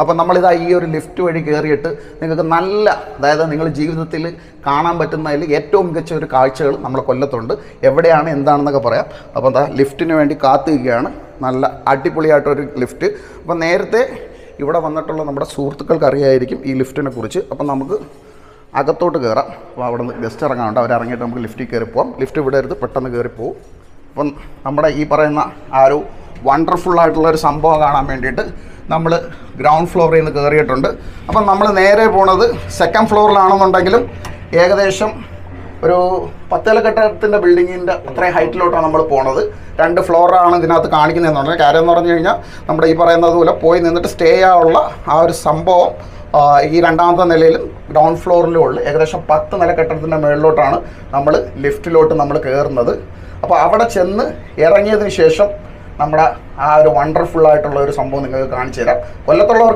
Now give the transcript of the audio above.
അപ്പം നമ്മളിതാ ഈ ഒരു ലിഫ്റ്റ് വഴി കയറിയിട്ട് നിങ്ങൾക്ക് നല്ല അതായത് നിങ്ങൾ ജീവിതത്തിൽ കാണാൻ പറ്റുന്നതിൽ ഏറ്റവും മികച്ച ഒരു കാഴ്ചകൾ നമ്മൾ കൊല്ലത്തുണ്ട്. എവിടെയാണ് എന്താണെന്നൊക്കെ പറയാം. അപ്പോൾ എന്താ ലിഫ്റ്റിന് വേണ്ടി കാത്തുകയാണ് നല്ല അടിപൊളിയായിട്ടൊരു ലിഫ്റ്റ്. അപ്പോൾ നേരത്തെ ഇവിടെ വന്നിട്ടുള്ള നമ്മുടെ സുഹൃത്തുക്കൾക്ക് അറിയായിരിക്കും ഈ ലിഫ്റ്റിനെ കുറിച്ച്. അപ്പം നമുക്ക് അകത്തോട്ട് കയറാം അപ്പോൾ അവിടെ നിന്ന് ഗസ്റ്റ് ഇറങ്ങാനുണ്ട് അവർ ഇറങ്ങിയിട്ട് നമുക്ക് ലിഫ്റ്റിൽ കയറി പോവാം. ലിഫ്റ്റ് വിടരുത് പെട്ടെന്ന് കയറി പോകും അപ്പം നമ്മുടെ ഈ പറയുന്ന ആരോ വണ്ടർഫുൾ ആയിട്ടുള്ള ഒരു സംഭവം കാണാൻ വേണ്ടിയിട്ട് നമ്മൾ ഗ്രൗണ്ട് ഫ്ലോറിൽ നിന്ന് കയറിയിട്ടുണ്ട് അപ്പം നമ്മൾ നേരെ പോണത് സെക്കൻഡ് ഫ്ലോറിലാണെന്നുണ്ടെങ്കിലും ഏകദേശം ഒരു പത്തേല കെട്ടിടത്തിന്റെ ബിൽഡിങ്ങിന്റെ അത്രയും ഹൈറ്റിലോട്ടാണ് നമ്മൾ പോണത്. രണ്ട് ഫ്ലോറാണ് ഇതിനകത്ത് കാണിക്കുന്നതെന്നുണ്ടെങ്കിൽ കാര്യം എന്ന് പറഞ്ഞു കഴിഞ്ഞാൽ നമ്മുടെ ഈ പറയുന്നത് പോലെ പോയി നിന്നിട്ട് സ്റ്റേ ആവുള്ള ആ ഒരു സംഭവം ഈ രണ്ടാമത്തെ നിലയിലും ഗ്രൗണ്ട് ഫ്ലോറിലും ഉള്ളു. ഏകദേശം പത്ത് നില കെട്ടിടത്തിന്റെ മുകളിലോട്ടാണ് നമ്മൾ ലിഫ്റ്റിലോട്ട് നമ്മൾ കയറുന്നത് അപ്പോൾ അവിടെ ചെന്ന് ഇറങ്ങിയതിന് ശേഷം നമ്മുടെ ആ ഒരു വണ്ടർഫുൾ ആയിട്ടുള്ള ഒരു സംഭവം നിങ്ങൾക്ക് കാണിച്ചു തരാം കൊല്ലത്തുള്ളവർക്ക്